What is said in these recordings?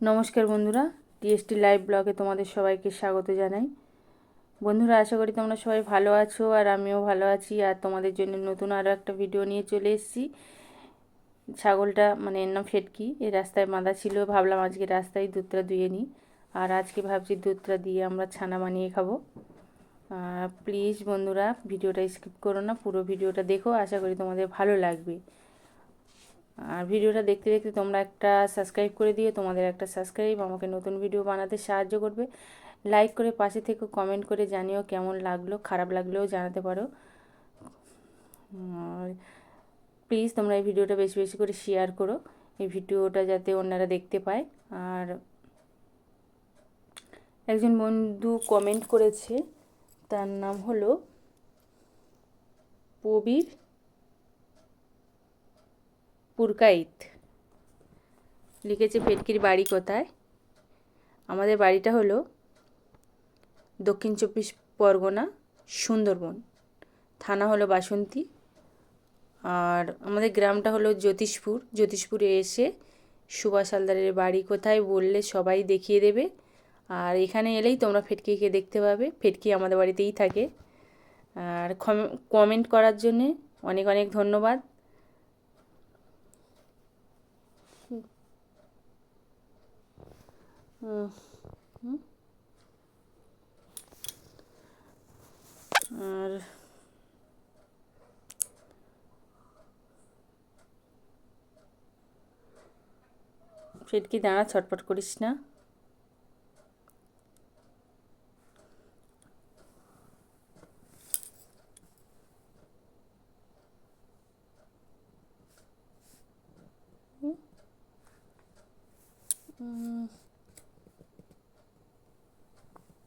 নমস্কার বন্ধুরা, TST live ব্লগে তোমাদের সবাইকে স্বাগত জানাই। বন্ধুরা, আশা করি তোমরা সবাই ভালো আছো আর আমিও ভালো আছি আর তোমাদের জন্য নতুন আরও একটা ভিডিও নিয়ে চলে এসেছি। ছাগলটা মানে এর নাম ফেটকি এই রাস্তায় বাঁধা ছিল, ভাবলাম আজকে রাস্তায় দুধটা ধুয়ে নিই। আর আজকে ভাবছি দুধটা দিয়ে আমরা ছানা বানিয়ে খাব। প্লিজ বন্ধুরা ভিডিওটা স্কিপ করো না, পুরো ভিডিওটা দেখো, আশা করি তোমাদের ভালো লাগবে। আর ভিডিওটা দেখতে দেখতে তোমরা একটা সাবস্ক্রাইব করে দিও, তোমাদের একটা সাবস্ক্রাইব আমাকে নতুন ভিডিও বানাতে সাহায্য করবে। লাইক করে পাশে থেকে কমেন্ট করে জানিও কেমন লাগল, খারাপ লাগলেও জানাতে পারো। আর প্লিজ তোমরা এই ভিডিওটা বেশি বেশি করে শেয়ার করো, এই ভিডিওটা যাতে অন্যরা দেখতে পায়। আর একজন বন্ধু কমেন্ট করেছে, তার নাম হলো প্রবীর। পুরকাইত। লিখেছে পেটকির বাড়ি কোথায়? আমাদের বাড়িটা হলো দক্ষিণ চব্বিশ পরগনা, সুন্দরবন। থানা হলো বাসন্তী। আর আমাদের গ্রামটা হলো জ্যোতিষপুর। জ্যোতিষপুরে এসে সুভাষ হালদারের বাড়ি কোথায় বললে সবাই দেখিয়ে দেবে। আর এখানে এলেই তোমরা ফেটকিকে দেখতে পাবে। ফেটকি আমাদের বাড়িতেই থাকে। আর কমেন্ট করার জন্যে অনেক অনেক ধন্যবাদ। আর ফিটকি দাঁড়া ছটপট করিস না।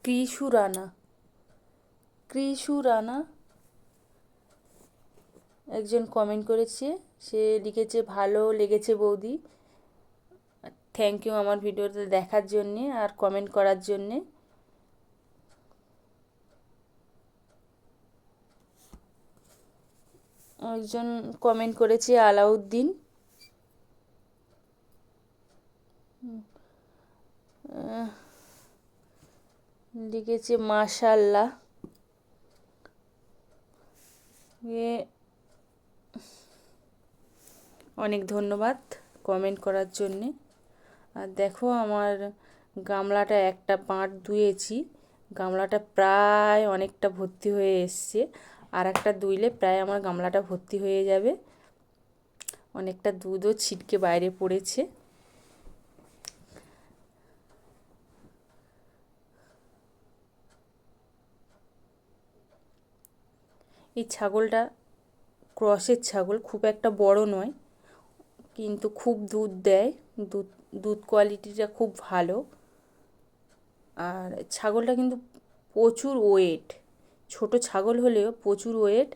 কৃষু রানা কৃষু রানা একজন কমেন্ট করেছে, সে লিখেছে, ভালো লেগেছে বৌদি। থ্যাংক ইউ আমার ভিডিওটা দেখার জন্যে আর কমেন্ট করার জন্যে। একজন কমেন্ট করেছে, আলাউদ্দিন। লিখেছে মাশাল্লাহ। অনেক ধন্যবাদ কমেন্ট করার জন্যে। আর দেখো আমার গামলাটা একটা বাঁট ধুয়েছি, গামলাটা প্রায় অনেকটা ভর্তি হয়ে এসছে, আর একটা দুইলে প্রায় আমার গামলাটা ভর্তি হয়ে যাবে। অনেকটা দুধও ছিটকে বাইরে পড়েছে। এই ছাগলটা ক্রসের ছাগল, খুব একটা বড় নয়, কিন্তু খুব দুধ দেয়, দুধ দুধ কোয়ালিটিটা খুব ভালো। আর ছাগলটা কিন্তু প্রচুর ওয়েট ছোট ছাগল হলেও প্রচুর ওয়েট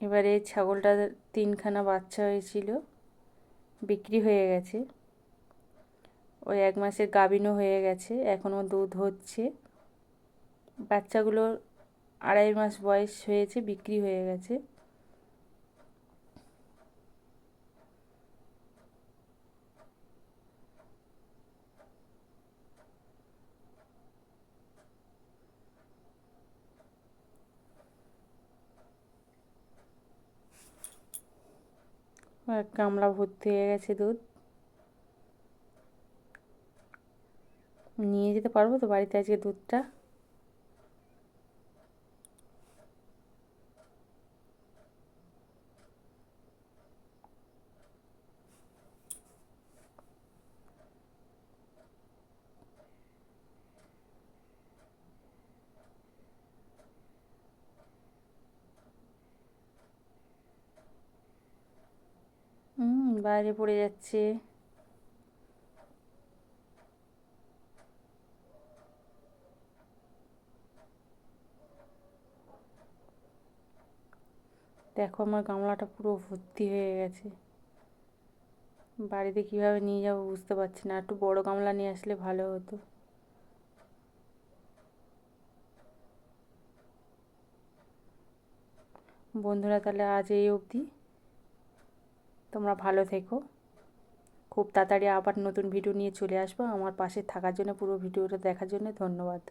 এবারে ছাগলটা তিনখানা বাচ্চা হয়েছিল, বিক্রি হয়ে গেছে। ওই এক মাসের গাভিনও হয়ে গেছে, এখনও দুধ হচ্ছে। বাচ্চাগুলোর আড়াই মাস বয়স হয়েছে, বিক্রি হয়ে গেছে। এক গামলা ভর্তি হয়ে গেছে দুধ। নিয়ে যেতে পারব তো বাড়িতে আজকে দুধটা? বাইরে পড়ে যাচ্ছে। দেখো আমার গামলাটা পুরো ভর্তি হয়ে গেছে। বাড়িতে কীভাবে নিয়ে যাব বুঝতে পারছি না। একটু বড় গামলা নিয়ে আসলে ভালো হতো। বন্ধুরা, তাহলে আজ এই অবধি। তোমরা ভালো থেকো। খুব তাড়াতাড়ি আবার নতুন ভিডিও নিয়ে চলে আসব। আমার পাশে থাকার জন্য, পুরো ভিডিওটা দেখার জন্য ধন্যবাদ।